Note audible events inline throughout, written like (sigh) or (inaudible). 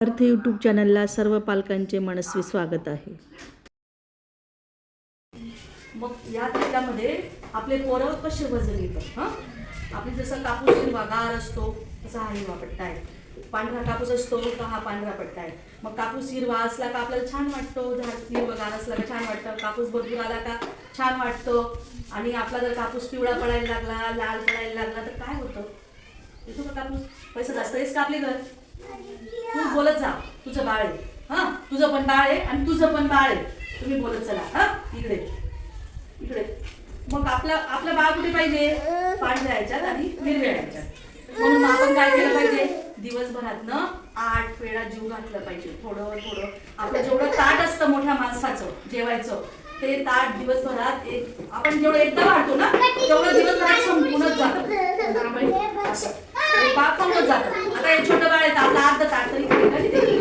अर्थ यूट्यूब चॅनलला सर्व पालकांचे मनस्वी स्वागत आहे. मग या त्याच्यामध्ये आपले पोरं कसे वजन येतं हां? आपली जसं कापूस हिरवा गार असतो तसा हा हिरवा पट्टा आहे. पांढरा कापूस असतो का हा पांढरा पट्टा आहे. मग कापूस हिरवा असला का आपल्याला छान वाटतो? झाड हिरवा गार असला का छान वाटतं? कापूस भरपूर आला का छान वाटतो? आणि आपला जर कापूस पिवळा पडायला लागला लाल पडायला लागला तर काय होतं? येतो का कापूस पैसा जास्त आहेस का आपले घर? तू बोलत जा. तुझं बाळ आहे. हा? तुझं पण बाळ आहे आणि तुझं पण बाळ आहे. तुम्ही बोलत चला. हा? इकडे. इकडे. मग आपलं आपलं बाळ कुठे पाहिजे? पांढऱ्या ह्याच्यात आणि हिरव्या ह्याच्यात. म्हणून आपण काय केलं पाहिजे? दिवसभरातनं आठ वेळा जीव घातलं पाहिजे. थोडं थोडं. आपलं जेवढं ताट असतं मोठ्या माणसाचं जेवायचं ते ताट दिवसभरात एक आपण जेवढं एकदा वाढतो ना तेवढं दिवसभरात संपूर्णच जातं. (laughs) आपण असं ते बाळ संपत जातं आता हे छोटं बाळ आहे तर आपलं अर्ध ताट तरी तिथे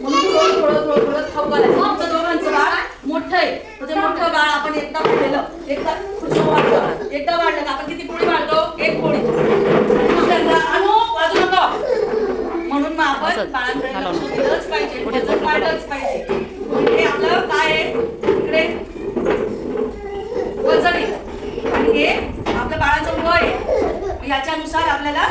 म्हणून थोडं थोडं थोडं थोडं खाऊ घालायचं. आमचं दोघांचं बाळ मोठं आहे. तर ते मोठं बाळ आपण एकदा वाढलेलं एकदा खुशबू वाढलं. एकदा वाढलं का आपण किती पोळी वाढतो? एक पोळी. दुसऱ्यांदा आणू वाजू नको. म्हणून मग आपण बाळांकडे लक्ष दिलंच पाहिजे. वजन वाढलंच पाहिजे. हे आपलं काय आहे? इकडे. वजन आहे. आणि हे आपल्या बाळाचं वय आहे. याच्यानुसार आपल्याला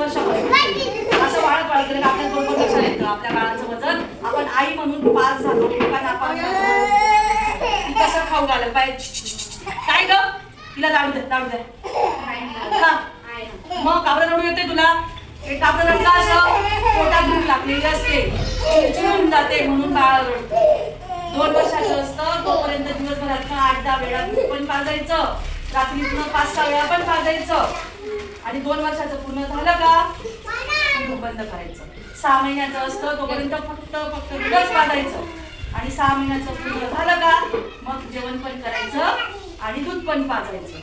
वर्षापर्यंत असं वाढत वाढत गेलं आपल्या बरोबर लक्षात येतं आपल्या बाळांचं वजन. आपण आई म्हणून पाच झालो किंवा नापास झालो. कसं खाऊ घालत? पाहिजे काय ग? तिला दाडू दे दाडू दे. मग काबरं रडू येते तुला? हे काबरं रडलं असं? पोटात भूक लागलेली असते. चिडचिड होऊन जाते म्हणून बाळ रडतो. दोन वर्षाचं असतं तोपर्यंत दिवसभरात आठ दहा वेळा पण पाजायचं. रात्रीतनं पाच सहा वेळा पण पाजायचं. आणि दोन वर्षाचं पूर्ण झालं का? बंद करायचं. सहा महिन्याचं असतं तोपर्यंत फक्त फक्त दुधच पाजायचं आणि सहा महिन्याचं पूर्ण झालं का? मग जेवण पण करायचं आणि दूध पण पाजायचं.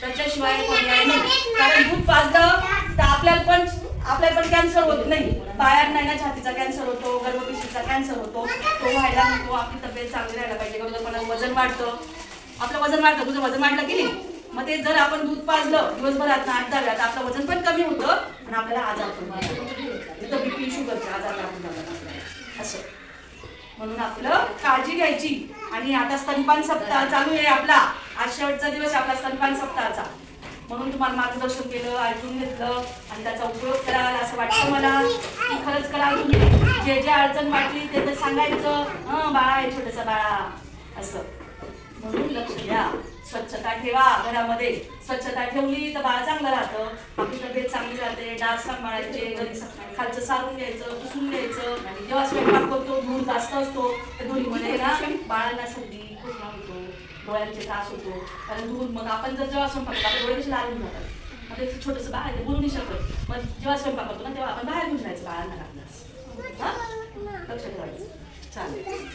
त्याच्याशिवाय पर्याय नाही. कारण दूध पाजलं तर आपल्याला पण आपल्याला पण कॅन्सर होत नाही. बाहेर नाही ना छातीचा कॅन्सर होतो गर्भपिशवीचा कॅन्सर होतो. तो व्हायला नको आपली तब्येत चांगली राहायला पाहिजे. गरोदरपणा वजन वाढतं. आपलं वजन वाढतं. तुझं वजन वाढलं की नाही? मग ते जर आपण दूध पाजलं दिवसभरात आठ दहा तर आपलं वजन पण कमी होतं आणि आपल्याला आजार पण बीपी शुगरचे आजार लागून जातात असं. म्हणून आपलं काळजी घ्यायची. आणि आता स्तनपान सप्ताह चालू आहे आपला. आज शेवटचा दिवस आहे आपला स्तनपान सप्ताहाचा. म्हणून तुम्हाला मार्गदर्शन केलं ऐकून घेतलं आणि त्याचा उपयोग कराल असं वाटतं मला. की खरंच करा तुम्ही. जे जे अडचण वाटली ते तर सांगायचं. हं बाळा आहे छोटंसं बाळा. असं. म्हणून लक्ष द्या. स्वच्छता ठेवा घरामध्ये स्वच्छता ठेवली तर बाळ चांगलं राहतं. आपली तब्येत चांगली राहते डास सांभाळायचे घरी खालचं सारून घ्यायचं पुसून घ्यायचं. आणि जेव्हा स्वयंपाक करतो धूर जास्त असतो तर धुरीमध्ये ना बाळांना सर्दी खोकला होतो डोळ्यांचे त्रास होतो. कारण धूर मग आपण जर जेव्हा स्वयंपाक करतो आपले डोळे कसे लाल होऊन जातात. मग ते छोटंसं बाळ आहे बोलू नाही शकत. मग जेव्हा स्वयंपाक करतो ना तेव्हा आपण बाहेर घेऊन जायचं बाळांना लागणार लक्षात लक्ष ठेवायचं. चालेल.